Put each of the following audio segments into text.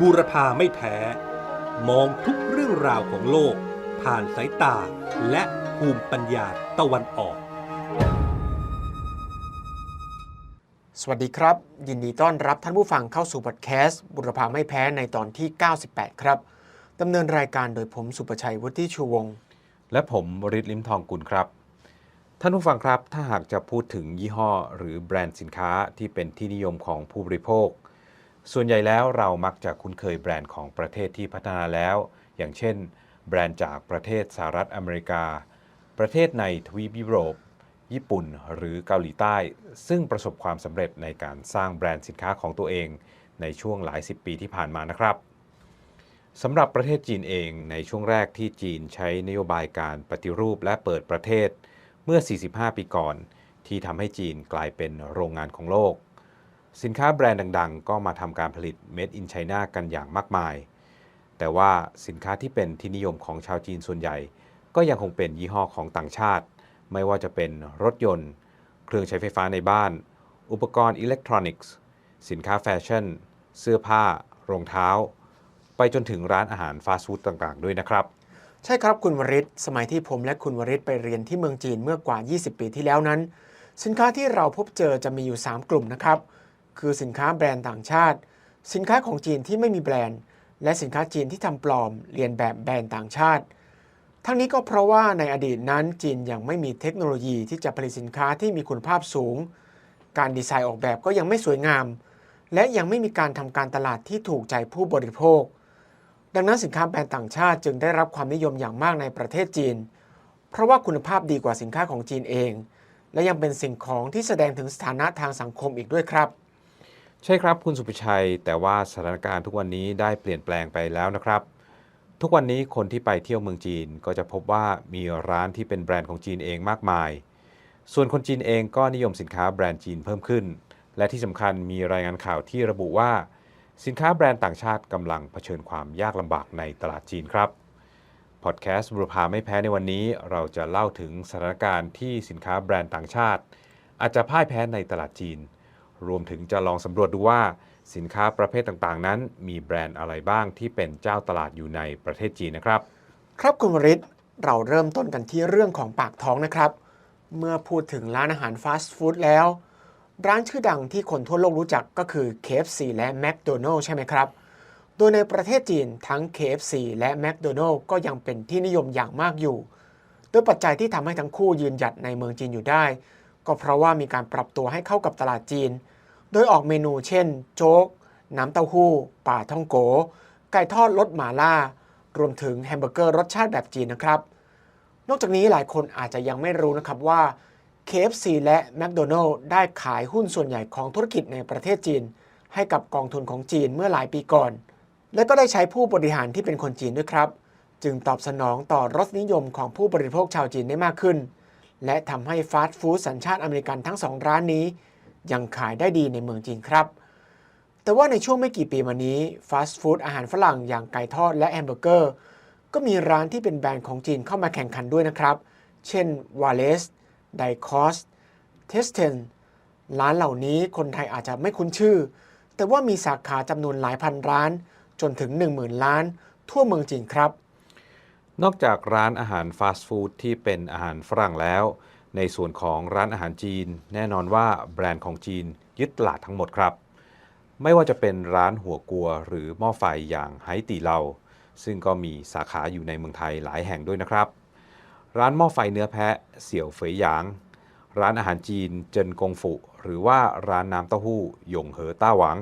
บูรพาไม่แพ้ มองทุกเรื่องราวของโลก ผ่านสายตาและภูมิปัญญาตะวันออก สวัสดีครับ ยินดีต้อนรับท่านผู้ฟังเข้าสู่พอดแคสต์บุรพาไม่แพ้ในตอนที่ 98 ครับดำเนินรายการโดยผมสุประชัยวุฒิชูวงศ์และผมบริษลิมทองกุลครับ ท่านผู้ฟังครับถ้าหากจะพูดถึงยี่ห้อ หรือแบรนด์สินค้าที่เป็นที่นิยมของผู้บริโภค ส่วนใหญ่แล้วเรามักจะคุ้นเคยแบรนด์ของประเทศที่พัฒนาแล้ว อย่างเช่น แบรนด์จากประเทศสหรัฐอเมริกา ประเทศในทวีปยุโรป ญี่ปุ่นหรือเกาหลีใต้ ซึ่งประสบความสำเร็จในการสร้างแบรนด์สินค้าของตัวเอง ในช่วงหลายสิบปีที่ผ่านมานะครับสำหรับประเทศจีนเองในช่วงแรกที่จีนใช้นโยบายการปฏิรูปและเปิดประเทศ เมื่อ 45 ปีก่อน ที่ทำให้จีนกลายเป็นโรงงานของโลก สินค้าแบรนด์ดังๆ ก็มาทำการผลิต Made in China กันอย่างมากมาย แต่ว่าสินค้าที่เป็นที่นิยมของชาวจีนส่วนใหญ่ ก็ยังคงเป็นยี่ห้อของต่างชาติ ไม่ว่าจะเป็นรถยนต์ เครื่องใช้ไฟฟ้าในบ้าน อุปกรณ์อิเล็กทรอนิกส์ สินค้าแฟชั่น เสื้อผ้า รองเท้า ไปจนถึงร้านอาหารฟาสต์ฟู้ดต่างๆ ด้วยนะครับใช่ครับคุณวริศสมัยที่ผมและคุณวริศไปเรียนที่เมืองจีนเมื่อกว่า 20 ปีที่แล้วนั้น สินค้าที่เราพบเจอจะมีอยู่ 3 กลุ่มนะครับ คือสินค้าแบรนด์ต่างชาติ สินค้าของจีนที่ไม่มีแบรนด์ และสินค้าจีนที่ทำปลอมเรียนแบบแบรนด์ต่างชาติ ทั้งนี้ก็เพราะว่าในอดีตนั้นจีนยังไม่มีเทคโนโลยีที่จะผลิตสินค้าที่มีคุณภาพสูง การดีไซน์ออกแบบก็ยังไม่สวยงาม และยังไม่มีการทำการตลาดที่ถูกใจผู้บริโภค ดังนั้นสินค้าแบรนด์ต่างชาติจึงได้รับความนิยมอย่างมากในประเทศจีน เพราะว่าคุณภาพดีกว่าสินค้าของจีนเอง และยังเป็นสิ่งของที่แสดงถึงสถานะทางสังคมอีกด้วยครับ ใช่ครับคุณสุพิชัย แต่ว่าสถานการณ์ทุกวันนี้ได้เปลี่ยนแปลงไปแล้วนะครับ ทุกวันนี้คนที่ไปเที่ยวเมืองจีนก็จะพบว่ามีร้านที่เป็นแบรนด์ของจีนเองมากมาย ส่วนคนจีนเองก็นิยมสินค้าแบรนด์จีนเพิ่มขึ้น และที่สำคัญมีรายงานข่าวที่ระบุว่า สินค้าแบรนด์ต่างชาติกำลังเผชิญความยากลำบากในตลาดจีนครับพอดแคสต์บุรพาไม่แพ้ในวันนี้ เราจะเล่าถึงสถานการณ์ที่สินค้าแบรนด์ต่างชาติ อาจจะพ่ายแพ้ในตลาดจีน รวมถึงจะลองสำรวจดูว่าสินค้าประเภทต่างๆ นั้น มีแบรนด์อะไรบ้างที่เป็นเจ้าตลาดอยู่ในประเทศจีนนะครับ ครับคุณวริศเราเริ่มต้นกันที่เรื่องของปากท้องนะครับ เมื่อพูดถึงร้านอาหารฟาสต์ฟู้ดแล้ว ร้านชื่อดังที่คนทั่วโลกรู้จักก็คือ KFC และ McDonald's ใช่ไหมครับ โดยในประเทศจีนทั้ง KFC และ McDonald's ก็ยังเป็นที่นิยมอย่างมากอยู่ โดยปัจจัยที่ทำให้ทั้งคู่ยืนหยัดในเมืองจีนอยู่ได้ ก็เพราะว่ามีการปรับตัวให้เข้ากับตลาดจีน โดยออกเมนูเช่น โจ๊ก น้ำเต้าหู้ป่าท่องโก ไก่ทอดรสหมาล่า รวมถึงแฮมเบอร์เกอร์รสชาติแบบจีนนะครับ นอกจากนี้หลายคนอาจจะยังไม่รู้นะครับว่า KFC และ McDonald's ได้ขายหุ้นส่วนใหญ่ของธุรกิจในประเทศจีน ให้กับกองทุนของจีนเมื่อหลายปีก่อน และก็ได้ใช้ผู้บริหารที่เป็นคนจีนด้วยครับ จึงตอบสนองต่อรสนิยมของผู้บริโภคชาวจีนได้มากขึ้น และทำให้ฟาสต์ฟู้ดสัญชาติอเมริกันทั้งสองร้านนี้ ยังขายได้ดีในเมืองจีนครับ แต่ว่าในช่วงไม่กี่ปีมานี้ฟาสต์ฟู้ดอาหารฝรั่งอย่างไก่ทอดและแฮมเบอร์เกอร์ก็มีร้านที่เป็นแบรนด์ของจีนเข้ามาแข่งขันด้วยนะครับ เช่น w a l l e s d i c o s t e s t e n ร้านเหล่านี้คนไทยอาจจะไม่คุ้นชื่อ แต่ว่ามีสาขาจำนวนหลายพันร้าน จนถึง 10,000 ล้าน ทั่วเมืองจีนครับ นอกจากร้านอาหารฟาสต์ฟู้ดที่เป็นอาหารฝรั่งแล้ว ในส่วนของร้านอาหารจีน แน่นอนว่าแบรนด์ของจีนยึดตลาดทั้งหมดครับ ไม่ว่าจะเป็นร้านหัวกัว หรือหม้อไฟอย่างไหตีเลาซึ่งก็มีสาขาอยู่ในเมืองไทยหลายแห่งด้วยนะครับ ร้านหม้อไฟเนื้อแพะ เสี่ยวเฟยหยาง ร้านอาหารจีนเจินกงฟุหรือว่าร้านน้ำเต้าหู้หยงเหอต้าหวัง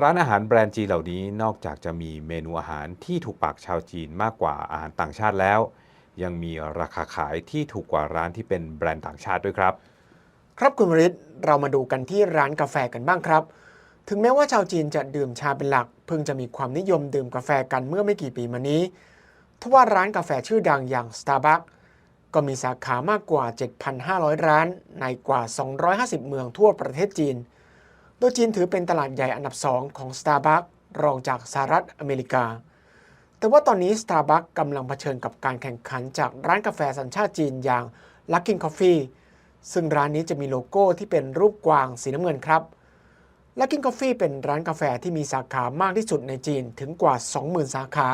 ร้านอาหารแบรนด์จีนเหล่านี้นอกจากจะมีเมนูอาหารที่ถูกปากชาวจีนมากกว่าอาหารต่างชาติแล้ว ยังมีราคาขายที่ถูกกว่าร้านที่เป็นแบรนด์ต่างชาติด้วยครับ ครับคุณวริศเรามาดูกันที่ร้านกาแฟกันบ้างครับ ถึงแม้ว่าชาวจีนจะดื่มชาเป็นหลัก เพิ่งจะมีความนิยมดื่มกาแฟกันเมื่อไม่กี่ปีมานี้ทว่าร้านกาแฟชื่อดังอย่าง Starbucks ก็มีสาขามากกว่า 7,500 ร้าน ในกว่า 250 เมืองทั่วประเทศจีน โดยจีนถือเป็นตลาดใหญ่อันดับ2ของ Starbucks รองจากสหรัฐอเมริกา แต่ว่าตอนนี้ Starbucks กำลังเผชิญกับการแข่งขันจากร้านกาแฟสัญชาติจีนอย่าง Luckin Coffee ซึ่งร้านนี้จะมีโลโก้ที่เป็นรูปกวางสีน้ำเงินครับและกินกาแฟเป็นร้านกาแฟที่มีสาขามากที่สุดในจีนถึงกว่า 20,000 สาขา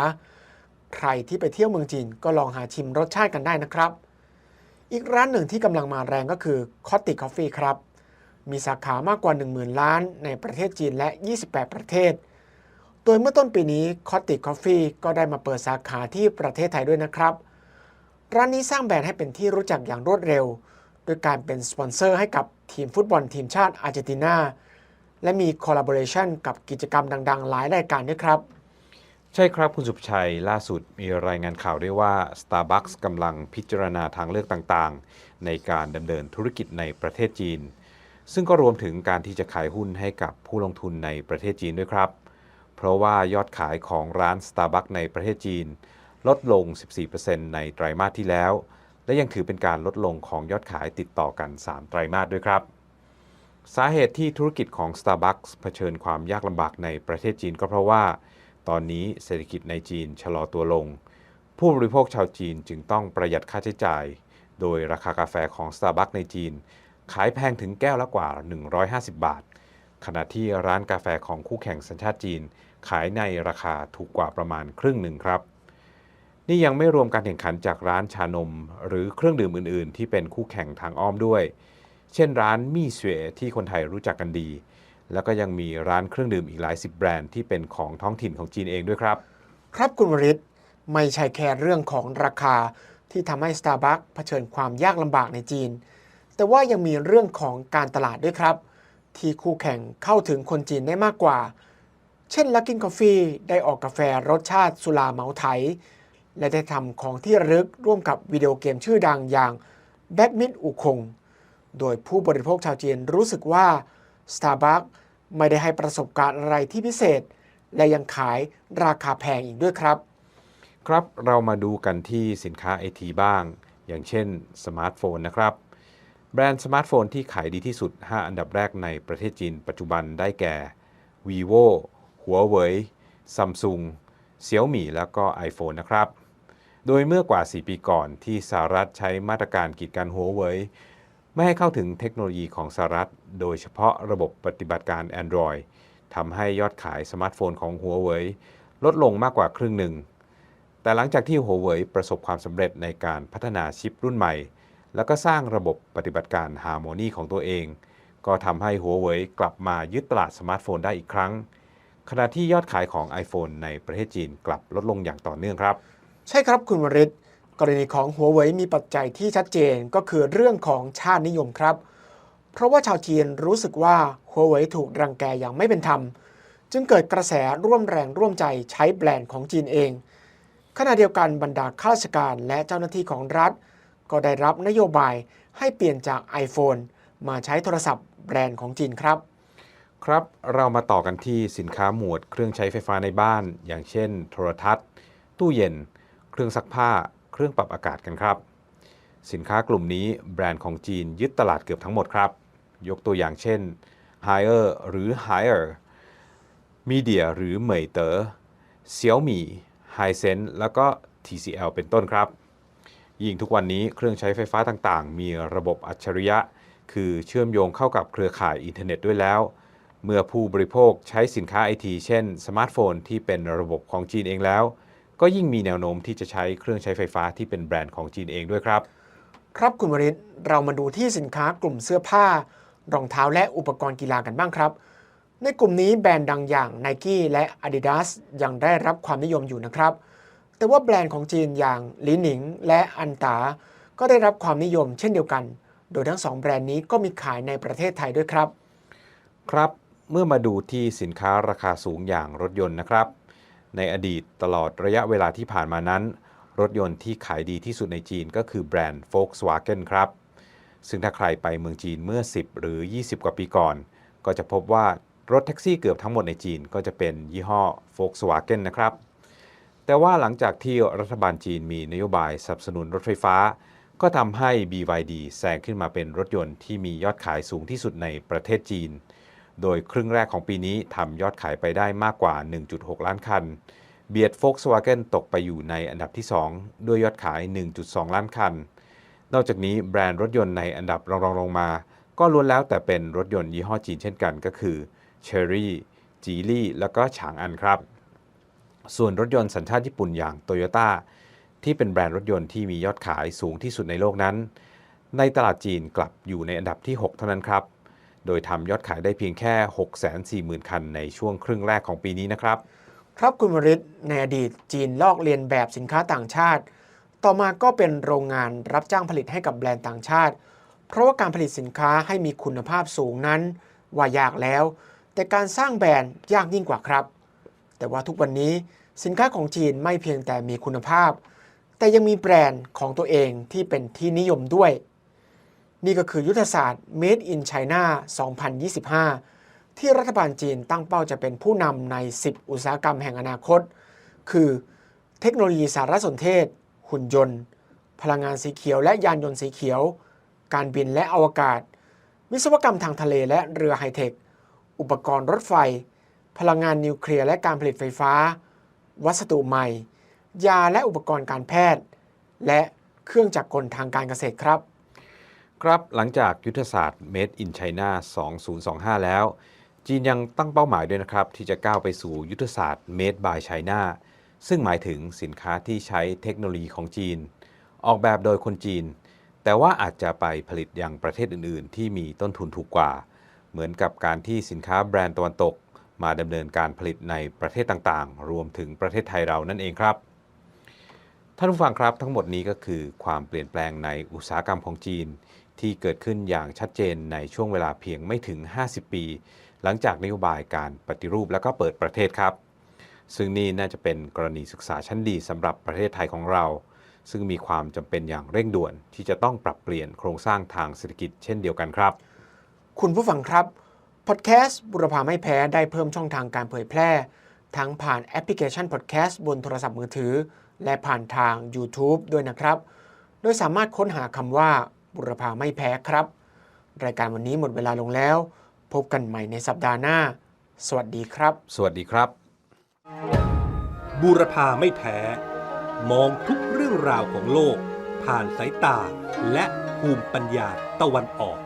ใครที่ไปเที่ยวเมืองจีนก็ลองหาชิมรสชาติกันได้นะครับ อีกร้านหนึ่งที่กำลังมาแรงก็คือคอตติคอฟฟี่ครับ มีสาขามากกว่า 10,000 ล้านในประเทศจีนและ 28 ประเทศ ดยเมื่อต้นปีนี้คอตติคอฟฟี่ก็ได้มาเปิดสาขาที่ประเทศไทยด้วยนะครับ ร้านนี้สร้างแบรนด์ให้เป็นที่รู้จักอย่างรวดเร็ว โดยการเป็นสปอนเซอร์ให้กับทีมฟุตบอลทีมชาติอาร์เจนตินาและมีคอลลาบอร์เรชันกับกิจกรรมดัง ๆ หลายรายการด้วยครับใช่ครับคุณสุภชัยล่าสุดมีรายงานข่าวด้วยว่า Starbucks กำลังพิจารณาทางเลือกต่างๆ ในการดำเนินธุรกิจในประเทศจีน ซึ่งก็รวมถึงการที่จะขายหุ้นให้กับผู้ลงทุนในประเทศจีนด้วยครับ เพราะว่ายอดขายของร้าน Starbucks ในประเทศจีน ลดลง 14%ในไตรมาสที่แล้ว และยังถือเป็นการลดลงของยอดขายติดต่อกัน 3 ไตรมาสด้วยครับ สาเหตุที่ธุรกิจของ Starbucks เผชิญความยากลำบากในประเทศจีนก็เพราะว่า ตอนนี้เศรษฐกิจในจีนชะลอตัวลง ผู้บริโภคชาวจีนจึงต้องประหยัดค่าใช้จ่าย โดยราคากาแฟของ Starbucks ในจีน ขายแพงถึงแก้วละกว่า 150 บาท ขณะที่ร้านกาแฟของคู่แข่งสัญชาติจีน ขายในราคาถูกกว่าประมาณครึ่งหนึ่งครับ นี่ยังไม่รวมการแข่งขันจากร้านชานม หรือเครื่องดื่มอื่น ๆ ที่เป็นคู่แข่งทางอ้อมด้วย เช่นร้านมี่เสวที่คนไทยรู้จักกันดี แล้วก็ยังมีร้านเครื่องดื่มอีกหลายสิบแบรนด์ที่เป็นของท้องถิ่นของจีนเองด้วยครับ ครับคุณวริศไม่ใช่แค่เรื่องของราคาที่ทำให้ Starbucks เผชิญความยากลำบากในจีน แต่ว่ายังมีเรื่องของการตลาดด้วยครับ ที่คู่แข่งเข้าถึงคนจีนได้มากกว่า เช่น Luckin Coffee ได้ออกกาแฟรสชาติสุราเหมาไถ และได้ทำของที่ระลึกร่วมกับวิดีโอเกมชื่อดังอย่างแบทมินอูคง โดยผู้บริโภคชาวจีนรู้สึกว่า Starbucks ไม่ได้ให้ประสบการณ์อะไรที่พิเศษ และยังขายราคาแพงอีกด้วยครับ ครับเรามาดูกันที่สินค้าไอทีบ้าง อย่างเช่นสมาร์ทโฟนนะครับ แบรนด์สมาร์ทโฟนที่ขายดีที่สุด 5 อันดับแรกในประเทศจีน ปัจจุบันได้แก่ vivo Huawei Samsung Xiaomi แล้วก็ iPhone นะครับ โดยเมื่อกว่า 4 ปีก่อนที่สหรัฐใช้มาตรการกีดกัน Huawei ไม่ให้เข้าถึงเทคโนโลยีของสหรัฐ โดยเฉพาะระบบปฏิบัติการ Android ทำให้ยอดขายสมาร์ทโฟนของ Huawei ลดลงมากกว่าครึ่งหนึ่ง แต่หลังจากที่ Huawei ประสบความสำเร็จในการพัฒนาชิปรุ่นใหม่ แล้วก็สร้างระบบปฏิบัติการ Harmony ของตัวเอง ก็ทำให้ Huawei กลับมายึดตลาดสมาร์ทโฟนได้อีกครั้ง ขณะที่ยอดขายของ iPhone ในประเทศจีนกลับลดลงอย่างต่อเนื่องครับ ใช่ครับคุณวริศกรณีของหัวเว่ยมีปัจจัยที่ชัดเจนก็คือเรื่องของชาตินิยมครับ เพราะว่าชาวจีนรู้สึกว่าหัวเว่ยถูกรังแกอย่างไม่เป็นธรรม จึงเกิดกระแสร่วมแรงร่วมใจใช้แบรนด์ของจีนเองขณะเดียวกันบรรดาข้าราชการและเจ้าหน้าที่ของรัฐ ก็ได้รับนโยบายให้เปลี่ยนจาก iPhone มาใช้โทรศัพท์แบรนด์ของจีนครับ ครับเรามาต่อกันที่สินค้าหมวดเครื่องใช้ไฟฟ้าในบ้าน อย่างเช่น โทรทัศน์ ตู้เย็น เครื่องซักผ้า เครื่องปรับอากาศกันครับ สินค้ากลุ่มนี้แบรนด์ของจีนยึดตลาดเกือบทั้งหมดครับ ยกตัวอย่างเช่น Haier หรือ Haier Media หรือเหมยเตอ๋อ Xiaomi Hisense แล้วก็ TCL เป็นต้นครับ ยิ่งทุกวันนี้เครื่องใช้ไฟฟ้าต่างๆ มีระบบอัจฉริยะ คือเชื่อมโยงเข้ากับเครือข่ายอินเทอร์เน็ตด้วยแล้ว เมื่อผู้บริโภคใช้สินค้าไอทีเช่นสมาร์ทโฟนที่เป็นระบบของจีนเองแล้ว ก็ยิ่งมีแนวโน้มที่จะใช้เครื่องใช้ไฟฟ้าที่เป็นแบรนด์ของจีนเองด้วยครับ ครับคุณวริศเรามาดูที่สินค้ากลุ่มเสื้อผ้ารองเท้าและอุปกรณ์กีฬากันบ้างครับ ในกลุ่มนี้แบรนด์ดังอย่าง Nike และ Adidas ยังได้รับความนิยมอยู่นะครับ แต่ว่าแบรนด์ของจีนอย่างหลิหนิงและอันตา ก็ได้รับความนิยมเช่นเดียวกัน โดยทั้งสองแบรนด์นี้ก็มีขายในประเทศไทยด้วยครับ ครับเมื่อมาดูที่สินค้าราคาสูงอย่างรถยนต์นะครับ ในอดีตตลอดระยะเวลาที่ผ่านมานั้น รถยนต์ที่ขายดีที่สุดในจีนก็คือแบรนด์ Volkswagen ครับ ซึ่งถ้าใครไปเมืองจีนเมื่อ 10 หรือ 20 กว่าปีก่อน ก็จะพบว่ารถแท็กซี่เกือบทั้งหมดในจีนก็จะเป็นยี่ห้อ Volkswagen นะครับ แต่ว่าหลังจากที่รัฐบาลจีนมีนโยบายสนับสนุนรถไฟฟ้า ก็ทำให้ BYD แซงขึ้นมาเป็นรถยนต์ที่มียอดขายสูงที่สุดในประเทศจีน โดยครึ่งแรกของปีนี้ทำยอดขายไปได้มากกว่า 1.6 ล้านคัน เบียด Volkswagen ตกไปอยู่ในอันดับที่ 2 ด้วยยอดขาย 1.2 ล้านคัน นอกจากนี้แบรนด์รถยนต์ในอันดับรองๆลงมา ก็ล้วนแล้วแต่เป็นรถยนต์ยี่ห้อจีนเช่นกันก็คือเชอรี่จีลี่แล้วก็ฉางอันครับ ส่วนรถยนต์สัญชาติญี่ปุ่นอย่างโตโยต้าที่เป็นแบรนด์รถยนต์ที่มียอดขายสูงที่สุดในโลกนั้น ในตลาดจีนกลับอยู่ในอันดับที่ 6 เท่านั้นครับ โดยทำยอดขายได้เพียงแค่ 640,000 คันในช่วงครึ่งแรกของปีนี้นะครับ ครับคุณวริศในอดีตจีนลอกเลียนแบบสินค้าต่างชาติ ต่อมาก็เป็นโรงงานรับจ้างผลิตให้กับแบรนด์ต่างชาติ เพราะว่าการผลิตสินค้าให้มีคุณภาพสูงนั้น ว่ายากแล้ว แต่การสร้างแบรนด์ยากยิ่งกว่าครับ แต่ว่าทุกวันนี้สินค้าของจีนไม่เพียงแต่มีคุณภาพ แต่ยังมีแบรนด์ของตัวเองที่เป็นที่นิยมด้วย นี่ก็คือยุทธศาสตร์ Made in China 2025 ที่รัฐบาลจีนตั้งเป้าจะเป็นผู้นำใน 10 อุตสาหกรรมแห่งอนาคต คือ เทคโนโลยีสารสนเทศ หุ่นยนต์ พลังงานสีเขียวและยานยนต์สีเขียว การบินและอวกาศ วิศวกรรมทางทะเลและเรือไฮเทค อุปกรณ์รถไฟ พลังงานนิวเคลียร์และการผลิตไฟฟ้า วัสดุใหม่ ยาและอุปกรณ์การแพทย์ และเครื่องจักรกลทางการเกษตรครับ ครับหลังจากยุทธศาสตร์ Made in China 2025 แล้ว จีนยังตั้งเป้าหมายด้วยนะครับ ที่จะก้าวไปสู่ยุทธศาสตร์ Made by China ซึ่งหมายถึงสินค้าที่ใช้เทคโนโลยีของจีน ออกแบบโดยคนจีน แต่ว่าอาจจะไปผลิตอย่างประเทศอื่น ๆ ที่มีต้นทุนถูกกว่า เหมือนกับการที่สินค้าแบรนด์ตะวันตก มาดำเนินการผลิตในประเทศต่างๆ รวมถึงประเทศไทยเรานั่นเองครับ ท่านผู้ฟังครับทั้งหมดนี้ก็คือความเปลี่ยนแปลงในอุตสาหกรรมของจีน ที่เกิดขึ้นอย่างชัดเจนในช่วงเวลาเพียงไม่ถึง 50 ปี หลังจากนโยบายการปฏิรูปและก็เปิดประเทศครับ ซึ่งนี่น่าจะเป็นกรณีศึกษาชั้นดีสำหรับประเทศไทยของเรา ซึ่งมีความจำเป็นอย่างเร่งด่วนที่จะต้องปรับเปลี่ยนโครงสร้างทางเศรษฐกิจเช่นเดียวกันครับ คุณผู้ฟังครับ พอดแคสต์บุรพาไม่แพ้ได้เพิ่มช่องทางการเผยแพร่ ทั้งผ่านแอปพลิเคชันพอดแคสต์บนโทรศัพท์มือถือ และผ่านทาง YouTube ด้วยนะครับ โดยสามารถค้นหาคำว่าบุรพาไม่แพ้ครับ รายการวันนี้หมดเวลาลงแล้ว พบกันใหม่ในสัปดาห์หน้า สวัสดีครับ สวัสดีครับ บูรพาไม่แพ้ มองทุกเรื่องราวของโลก ผ่านสายตาและภูมิปัญญาตะวันออก